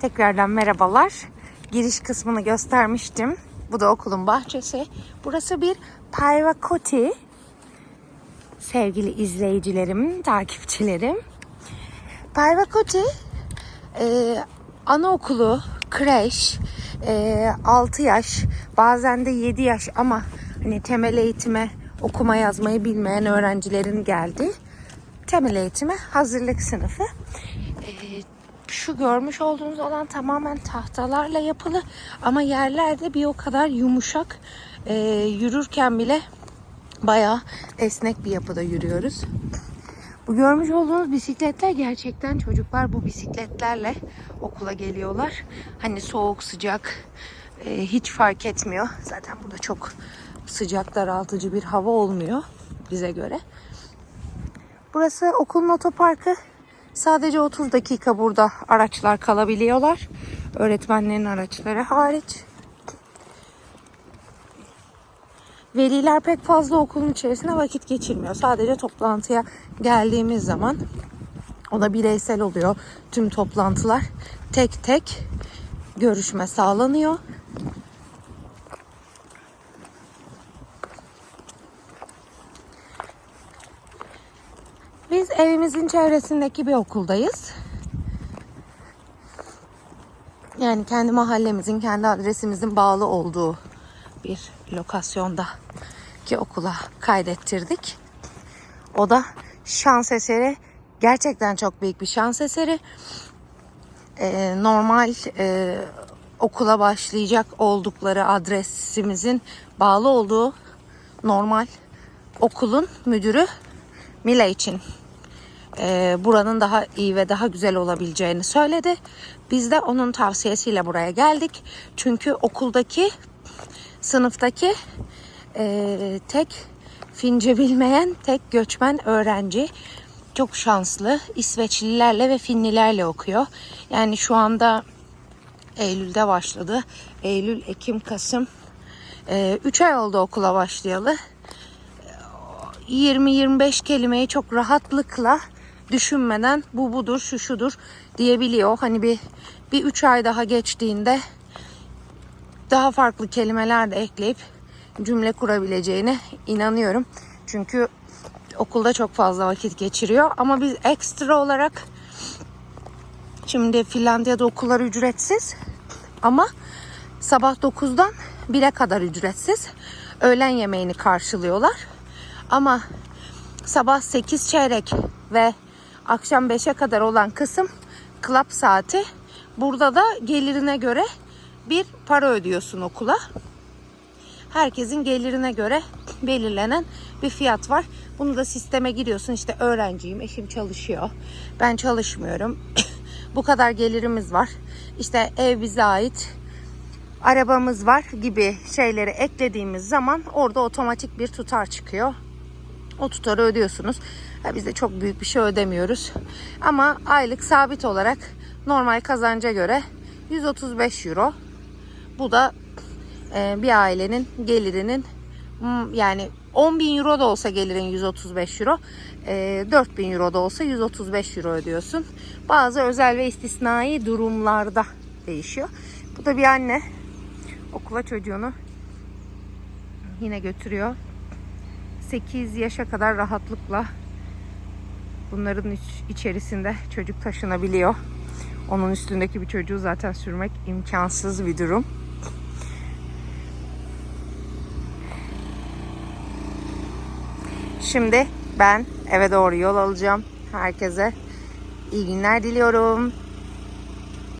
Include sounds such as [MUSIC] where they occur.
Tekrardan merhabalar. Giriş kısmını göstermiştim. Bu da okulun bahçesi. Burası bir Parvakoti. Sevgili izleyicilerim, takipçilerim. Parvakoti e, anaokulu, kreş, e, 6 yaş, bazen de 7 yaş ama hani temel eğitime okuma yazmayı bilmeyen öğrencilerin geldiği temel eğitime hazırlık sınıfı. Şu görmüş olduğunuz olan tamamen tahtalarla yapılı ama yerlerde bir o kadar yumuşak e, yürürken bile bayağı esnek bir yapıda yürüyoruz. Bu görmüş olduğunuz bisikletler gerçekten çocuklar bu bisikletlerle okula geliyorlar. Hani soğuk sıcak e, hiç fark etmiyor. Zaten burada çok sıcak daraltıcı bir hava olmuyor bize göre. Burası okulun otoparkı. Sadece 30 dakika burada araçlar kalabiliyorlar. Öğretmenlerin araçları hariç. Veliler pek fazla okulun içerisinde vakit geçirmiyor. Sadece toplantıya geldiğimiz zaman o da bireysel oluyor. Tüm toplantılar tek tek görüşme sağlanıyor. Biz evimizin çevresindeki bir okuldayız. Yani kendi mahallemizin, kendi adresimizin bağlı olduğu bir lokasyonda ki okula kaydettirdik. O da şans eseri. Gerçekten çok büyük bir şans eseri. Ee, normal e, okula başlayacak oldukları adresimizin bağlı olduğu normal okulun müdürü Mila için e, buranın daha iyi ve daha güzel olabileceğini söyledi. Biz de onun tavsiyesiyle buraya geldik. Çünkü okuldaki sınıftaki e, tek Fince bilmeyen tek göçmen öğrenci. Çok şanslı. İsveçlilerle ve Finlilerle okuyor. Yani şu anda Eylül'de başladı. Eylül, Ekim, Kasım. 3 ay oldu okula başlayalı. 20-25 kelimeyi çok rahatlıkla düşünmeden bu budur, şu şudur diyebiliyor. Hani bir bir 3 ay daha geçtiğinde daha farklı kelimeler de ekleyip cümle kurabileceğine inanıyorum. Çünkü okulda çok fazla vakit geçiriyor. Ama biz ekstra olarak şimdi Finlandiya'da okullar ücretsiz ama sabah 9'dan 1'e kadar ücretsiz. Öğlen yemeğini karşılıyorlar. Ama sabah 8 çeyrek ve akşam 5'e kadar olan kısım club saati. Burada da gelirine göre bir para ödüyorsun okula. Herkesin gelirine göre belirlenen bir fiyat var. Bunu da sisteme giriyorsun. İşte öğrenciyim, eşim çalışıyor. Ben çalışmıyorum. [COUGHS] Bu kadar gelirimiz var. İşte ev bize ait. Arabamız var gibi şeyleri eklediğimiz zaman orada otomatik bir tutar çıkıyor. O tutarı ödüyorsunuz. Ha, biz de çok büyük bir şey ödemiyoruz. Ama aylık sabit olarak normal kazanca göre 135 euro. Bu da e, bir ailenin gelirinin hmm, yani 10 bin euro da olsa gelirin 135 euro. E, 4 bin euro da olsa 135 euro ödüyorsun. Bazı özel ve istisnai durumlarda değişiyor. Bu da bir anne okula çocuğunu yine götürüyor. 8 yaşa kadar rahatlıkla bunların iç- içerisinde çocuk taşınabiliyor. Onun üstündeki bir çocuğu zaten sürmek imkansız bir durum. Şimdi ben eve doğru yol alacağım. Herkese iyi günler diliyorum.